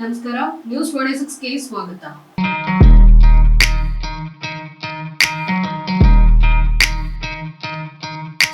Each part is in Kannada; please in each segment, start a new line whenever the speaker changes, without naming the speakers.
ನಮಸ್ಕಾರ. ನ್ಯೂಸ್ ಟ್ವೆಂಟಿ ಸಿಕ್ಸ್ಗೆ ಸ್ವಾಗತ.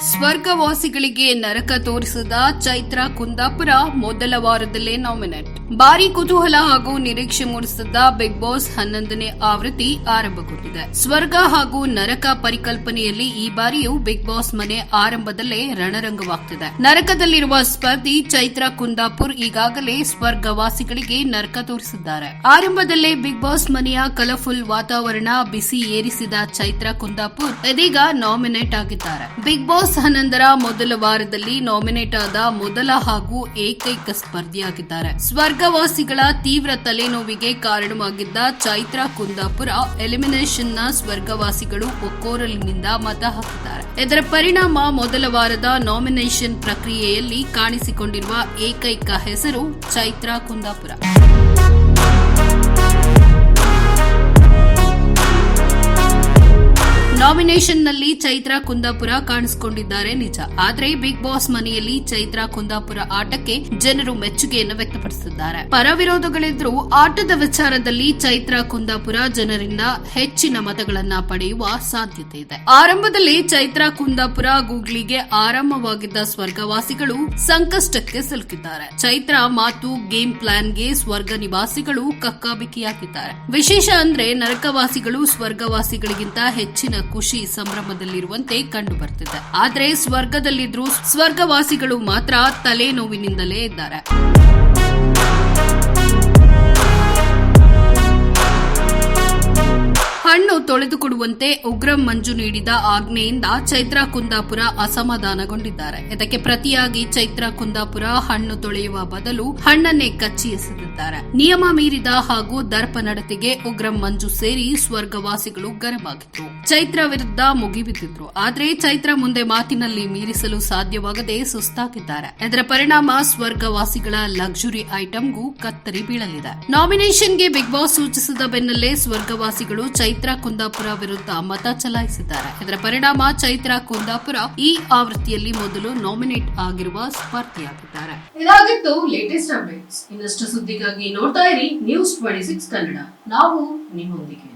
ಸ್ವರ್ಗವಾಸಿಗಳಿಗೆ ನರಕ ತೋರಿಸಿದ ಚೈತ್ರ ಕುಂದಾಪುರ ಮೊದಲ ವಾರದಲ್ಲೇ ನಾಮಿನೇಟ್. ಭಾರಿ ಕುತೂಹಲ ಹಾಗೂ ನಿರೀಕ್ಷೆ ಮೂಡಿಸಿದ್ದ ಬಿಗ್ ಬಾಸ್ ಹನ್ನೊಂದನೇ ಆವೃತ್ತಿ ಆರಂಭಗೊಂಡಿದೆ. ಸ್ವರ್ಗ ಹಾಗೂ ನರಕ ಪರಿಕಲ್ಪನೆಯಲ್ಲಿ ಈ ಬಾರಿಯೂ ಬಿಗ್ ಬಾಸ್ ಮನೆ ಆರಂಭದಲ್ಲೇ ರಣರಂಗವಾಗ್ತಿದೆ. ನರಕದಲ್ಲಿರುವ ಸ್ಪರ್ಧಿ ಚೈತ್ರ ಕುಂದಾಪುರ್ ಈಗಾಗಲೇ ಸ್ವರ್ಗವಾಸಿಗಳಿಗೆ ನರಕ ತೋರಿಸಿದ್ದಾರೆ. ಆರಂಭದಲ್ಲೇ ಬಿಗ್ ಬಾಸ್ ಮನೆಯ ಕಲರ್ಫುಲ್ ವಾತಾವರಣ ಬಿಸಿ ಏರಿಸಿದ ಚೈತ್ರ ಕುಂದಾಪುರ್ ಇದೀಗ ನಾಮಿನೇಟ್ ಆಗಿದ್ದಾರೆ. ಬಿಗ್ ಬಾಸ್ ಹನ್ನೊಂದರ ಮೊದಲ ವಾರದಲ್ಲಿ ನಾಮಿನೇಟ್ ಆದ ಮೊದಲ ಹಾಗೂ ಏಕೈಕ ಸ್ಪರ್ಧಿಯಾಗಿದ್ದಾರೆ. ಸ್ವರ್ಗವಾಸಿಗಳ ತೀವ್ರ ತಲೆನೋವಿಗೆ ಕಾರಣವಾಗಿದ್ದ ಚೈತ್ರ ಕುಂದಾಪುರ ಎಲಿಮಿನೇಷನ್ನ ಸ್ವರ್ಗವಾಸಿಗಳು ಒಕ್ಕೋರಲಿನಿಂದ ಮತ ಹಾಕಿದ್ದಾರೆ. ಇದರ ಪರಿಣಾಮ ಮೊದಲ ವಾರದ ನಾಮಿನೇಷನ್ ಪ್ರಕ್ರಿಯೆಯಲ್ಲಿ ಕಾಣಿಸಿಕೊಂಡಿರುವ ಏಕೈಕ ಹೆಸರು ಚೈತ್ರ ಕುಂದಾಪುರ. ನಾಮಿನೇಷನ್ನಲ್ಲಿ ಚೈತ್ರ ಕುಂದಾಪುರ ಕಾಣಿಸಿಕೊಂಡಿದ್ದಾರೆ ನಿಜ. ಆದ್ರೆ ಬಿಗ್ ಬಾಸ್ ಮನೆಯಲ್ಲಿ ಚೈತ್ರ ಕುಂದಾಪುರ ಆಟಕ್ಕೆ ಜನರು ಮೆಚ್ಚುಗೆಯನ್ನು ವ್ಯಕ್ತಪಡಿಸಿದ್ದಾರೆ. ಪರ ವಿರೋಧಗಳಿದ್ರು ಆಟದ ವಿಚಾರದಲ್ಲಿ ಚೈತ್ರ ಕುಂದಾಪುರ ಜನರಿಂದ ಹೆಚ್ಚಿನ ಮತಗಳನ್ನ ಪಡೆಯುವ ಸಾಧ್ಯತೆ ಇದೆ. ಆರಂಭದಲ್ಲಿ ಚೈತ್ರ ಕುಂದಾಪುರ ಗೂಗ್ಲಿಗೆ ಆರಂಭವಾಗಿದ್ದ ಸ್ವರ್ಗವಾಸಿಗಳು ಸಂಕಷ್ಟಕ್ಕೆ ಸಿಲುಕಿದ್ದಾರೆ. ಚೈತ್ರ ಮಾತು, ಗೇಮ್ ಪ್ಲಾನ್ಗೆ ಸ್ವರ್ಗ ನಿವಾಸಿಗಳು ಕಕ್ಕಾಬಿಕ್ಕಿಯಾಗಿದ್ದಾರೆ. ವಿಶೇಷ ಅಂದ್ರೆ ನರಕವಾಸಿಗಳು ಸ್ವರ್ಗವಾಸಿಗಳಿಗಿಂತ ಹೆಚ್ಚಿನ ಖುಷಿ ಸಂಭ್ರಮದಲ್ಲಿರುವಂತೆ ಕಂಡು ಬರ್ತಿದೆ ಆದ್ರೆ ಸ್ವರ್ಗದಲ್ಲಿದ್ರು ಸ್ವರ್ಗವಾಸಿಗಳು ಮಾತ್ರ ತಲೆನೋವಿನಿಂದಲೇ ಇದ್ದಾರೆ. ತೊಳೆದುಕೊಡುವಂತೆ ಉಗ್ರಂ ಮಂಜು ನೀಡಿದ ಆಜ್ಞೆಯಿಂದ ಚೈತ್ರ ಕುಂದಾಪುರ ಅಸಮಾಧಾನಗೊಂಡಿದ್ದಾರೆ. ಇದಕ್ಕೆ ಪ್ರತಿಯಾಗಿ ಚೈತ್ರ ಕುಂದಾಪುರ ಹಣ್ಣು ತೊಳೆಯುವ ಬದಲು ಹಣ್ಣನ್ನೇ ಕಚ್ಚಿ ಎಸೆದಿದ್ದಾರೆ ನಿಯಮ ಮೀರಿದ ಹಾಗೂ ದರ್ಪ ನಡತೆಗೆ ಉಗ್ರಂ ಮಂಜು ಸೇರಿ ಸ್ವರ್ಗವಾಸಿಗಳು ಗರಮಾಗಿದ್ರು ಚೈತ್ರ ವಿರುದ್ಧ ಮುಗಿಬಿದ್ದಿದ್ರು. ಆದ್ರೆ ಚೈತ್ರ ಮುಂದೆ ಮಾತಿನಲ್ಲಿ ಮೀರಿಸಲು ಸಾಧ್ಯವಾಗದೆ ಸುಸ್ತಾಗಿದ್ದಾರೆ. ಇದರ ಪರಿಣಾಮ ಸ್ವರ್ಗವಾಸಿಗಳ ಲಕ್ಸುರಿ ಐಟಂಗೂ ಕತ್ತರಿ ಬೀಳಲಿದೆ. ನಾಮಿನೇಷನ್ಗೆ ಬಿಗ್ ಬಾಸ್ ಸೂಚಿಸಿದ ಬೆನ್ನಲ್ಲೇ ಸ್ವರ್ಗವಾಸಿಗಳು ಚೈತ್ರ ಕುಂದಾಪುರ ವಿರುದ್ಧ ಮತ ಚಲಾಯಿಸಿದ್ದಾರೆ. ಇದರ ಪರಿಣಾಮ ಚೈತ್ರಾ ಕುಂದಾಪುರ ಈ ಆವೃತ್ತಿಯಲ್ಲಿ ಮೊದಲು ನಾಮಿನೇಟ್ ಆಗಿರುವ ಸ್ಪರ್ಧಿಯಾಗಿದ್ದಾರೆ. ಇದಾಗಿತ್ತು ಲೇಟೆಸ್ಟ್ ಅಪ್ಡೇಟ್ಸ್ ಇನ್ನಷ್ಟು ಸುದ್ದಿಗಾಗಿ ನೋಡ್ತಾ ಇರಿ ನ್ಯೂಸ್ ಟ್ವೆಂಟಿ ಸಿಕ್ಸ್ ಕನ್ನಡ. ನಾವು ನಿಮ್ಮೊಂದಿಗೆ.